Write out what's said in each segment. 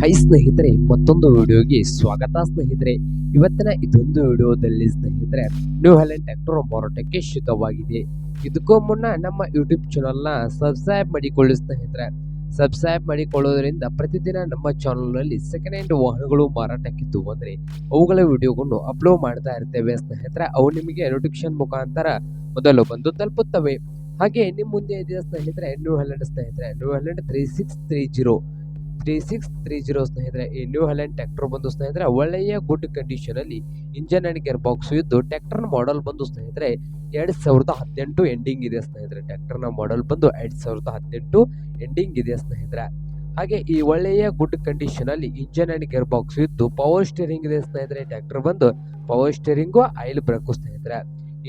High ಸ್ನೇಹಿತರೆ, ಮತ್ತೊಂದು ವಿಡಿಯೋಗೆ ಸ್ವಾಗತ ಸ್ನೇಹಿತರೆ. ಇವತ್ತಿನ ಇದೊಂದು ವಿಡಿಯೋದಲ್ಲಿ ಸ್ನೇಹಿತರೆ ನ್ಯೂ ಹ್ಯಾಲೆಂಡ್ ಟ್ರ್ಯಾಕ್ಟರ್ ಮಾರಾಟಕ್ಕೆ ಶುದ್ಧವಾಗಿದೆ. ಇದಕ್ಕೂ ಮುನ್ನ ನಮ್ಮ ಯೂಟ್ಯೂಬ್ ಚಾನಲ್ನ ಸಬ್ಸ್ಕ್ರೈಬ್ ಮಾಡಿಕೊಳ್ಳಿ ಸ್ನೇಹಿತರೆ. ಸಬ್ಸ್ಕ್ರೈಬ್ ಮಾಡಿಕೊಳ್ಳೋದ್ರಿಂದ ಪ್ರತಿದಿನ ನಮ್ಮ ಚಾನಲ್ನಲ್ಲಿ ಸೆಕೆಂಡ್ ಹ್ಯಾಂಡ್ ವಾಹನಗಳು ಮಾರಾಟಕ್ಕಿದ್ದು ಅಂದರೆ ಅವುಗಳ ವಿಡಿಯೋಗಳನ್ನು ಅಪ್ಲೋಡ್ ಮಾಡ್ತಾ ಇರ್ತೇವೆ ಸ್ನೇಹಿತರೆ. ಅವು ನಿಮಗೆ ನೋಟಿಫಿಕೇಶನ್ ಮುಖಾಂತರ ಮೊದಲು ಬಂದು ತಲುಪುತ್ತವೆ. ಹಾಗೆ ನಿಮ್ಮ ಮುಂದೆ ಇದೆ ಸ್ನೇಹಿತರೆ ನ್ಯೂ ಹ್ಯಾಲೆಂಡ್ ಸ್ನೇಹಿತರೆ. New Holland three six three zero three six three zero ಸ್ನೇಹಿತರೆ, ಈ ನ್ಯೂ ಹಲೆಂಡ್ ಟ್ರ್ಯಾಕ್ಟರ್ ಬಂದು ಸ್ನೇಹಿತರೆ, ಒಳ್ಳೆಯ ಗುಡ್ ಕಂಡೀಷನ್ ಅಲ್ಲಿ ಇಂಜನ್ ಅಂಡ್ ಗೇರ್ ಬಾಕ್ಸ್ ಇದ್ದು ಟ್ರ್ಯಾಕ್ಟರ್ ಮಾಡೆಲ್ ಬಂದು ಸ್ನೇಹಿತರೆ, ಎರಡ್ ಸಾವಿರದ ಹದಿನೆಂಟು ಎಂಡಿಂಗ್ ಇದೆ ಸ್ನೇಹಿತರೆ. ಟ್ರ್ಯಾಕ್ಟರ್ನ ಮಾಡೆಲ್ ಬಂದು ಎರಡ್ ಸಾವಿರದ ಹದಿನೆಂಟು ಎಂಡಿಂಗ್ ಇದೆ ಸ್ನೇಹಿತರೆ. ಹಾಗೆ ಈ ಒಳ್ಳೆಯ ಗುಡ್ ಕಂಡೀಷನ್ ಅಲ್ಲಿ ಇಂಜನ್ ಅಂಡ್ ಗೇರ್ ಬಾಕ್ಸ್ ಇದ್ದು ಪವರ್ ಸ್ಟೇರಿಂಗ್ ಇದೆ ಸ್ನೇಹಿತರೆ. ಟ್ರ್ಯಾಕ್ಟರ್ ಬಂದು ಪವರ್ ಸ್ಟೇರಿಂಗು ಆಯಿಲ್ ಬ್ರೇಕು ಸ್ನೇಹಿತರೆ.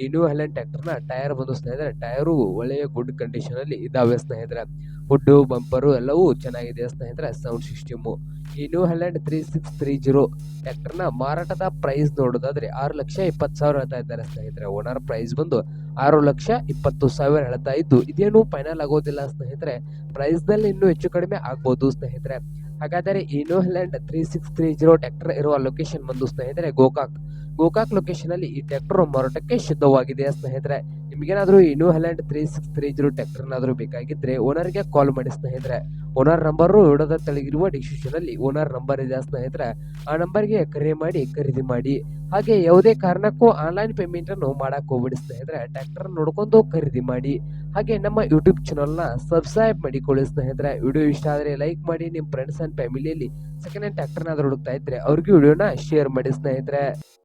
ಈ ನ್ಯೂ ಟ್ಯಾಕ್ಟರ್ನ ಟೈರ್ ಬಂದು ಸ್ನೇಹಿತರೆ ಟೈರು ಒಳ್ಳೆಯ ಗುಡ್ ಕಂಡೀಷನ್ ಅಲ್ಲಿ ಇದಾವೆ ಸ್ನೇಹಿತರೆ. ಹುಡ್ಡು ಬಂಪರು ಎಲ್ಲವೂ ಚೆನ್ನಾಗಿದೆ ಸ್ನೇಹಿತರೆ ಸೌಂಡ್ ಸಿಸ್ಟಮು ಈ new three six three zero ಟ್ಯಾಕ್ಟರ್ನ ಮಾರಾಟದ ಪ್ರೈಸ್ ನೋಡೋದಾದ್ರೆ ಆರು ಲಕ್ಷ ಇಪ್ಪತ್ತು ಸಾವಿರ ಹೇಳ್ತಾ ಇದ್ದಾರೆ ಸ್ನೇಹಿತರೆ. ಓನರ್ ಪ್ರೈಸ್ ಬಂದು ಆರು ಲಕ್ಷ ಇಪ್ಪತ್ತು ಸಾವಿರ ಹೇಳ್ತಾ ಇದ್ದು, ಇದೇನು ಫೈನಲ್ ಆಗೋದಿಲ್ಲ ಸ್ನೇಹಿತರೆ. ಪ್ರೈಸ್ನಲ್ಲಿ ಇನ್ನೂ ಹೆಚ್ಚು ಕಡಿಮೆ ಆಗ್ಬೋದು ಸ್ನೇಹಿತರೆ. ಹಾಗಾದರೆ Holland three six three zero tractor ಇರುವ ಲೊಕೇಶನ್ ಬಂದು ಸ್ನೇಹಿತರೆ ಗೋಕಾಕ್. ಗೋಕಾಕ್ ಲೊಕೇಶನ್ ಅಲ್ಲಿ ಈ ಟ್ರ್ಯಾಕ್ಟರ್ ಮಾರಾಟಕ್ಕೆ ಸಿದ್ಧವಾಗಿದೆ ಸ್ನೇಹಿತರೆ. ನಿಮಗೇನಾದ್ರೂ New Holland three six three zero ಟ್ಯಾಕ್ಟರ್ನಾದರೂ ಬೇಕಾಗಿದ್ದರೆ ಓನರ್ಗೆ ಕಾಲ್ ಮಾಡಿ ಸ್ನೇಹಿತರೆ. ಓನರ್ ನಂಬರು ವಿಡೋದ ತೆಳಗಿರುವ ಡಿಸ್ಕ್ರಿಪ್ಷನಲ್ಲಿ ಓನರ್ ನಂಬರ್ ಇದೆ ಸ್ನೇಹಿತರೆ. ಆ ನಂಬರ್ಗೆ ಕರೆ ಮಾಡಿ ಖರೀದಿ ಮಾಡಿ. ಹಾಗೆ ಯಾವುದೇ ಕಾರಣಕ್ಕೂ ಆನ್ಲೈನ್ ಪೇಮೆಂಟ್ ಅನ್ನು ಮಾಡಕ್ ಹೋಗ್ಬಿಡಿ ಸ್ನೇಹಿತರೆ. ಟ್ರ್ಯಾಕ್ಟರ್ ನೋಡ್ಕೊಂಡು ಖರೀದಿ ಮಾಡಿ. ಹಾಗೆ ನಮ್ಮ ಯೂಟ್ಯೂಬ್ ಚಾನಲ್ನ ಸಬ್ಸ್ಕ್ರೈಬ್ ಮಾಡಿಕೊಳ್ಳಿ ಸ್ನೇಹಿತರೆ. ವಿಡಿಯೋ ಇಷ್ಟ ಆದರೆ ಲೈಕ್ ಮಾಡಿ. ನಿಮ್ಮ ಫ್ರೆಂಡ್ಸ್ ಅಂಡ್ ಫ್ಯಾಮಿಲಿಯಲ್ಲಿ ಸೆಕೆಂಡ್ ಹ್ಯಾಂಡ್ ಟ್ಯಾಕ್ಟರ್ನಾದರೂ ಹುಡುಕ್ತಾ ಇದ್ರೆ ಅವ್ರಿಗೂ ವಿಡಿಯೋನ ಶೇರ್ ಮಾಡಿ ಸ್ನೇಹಿತರೆ.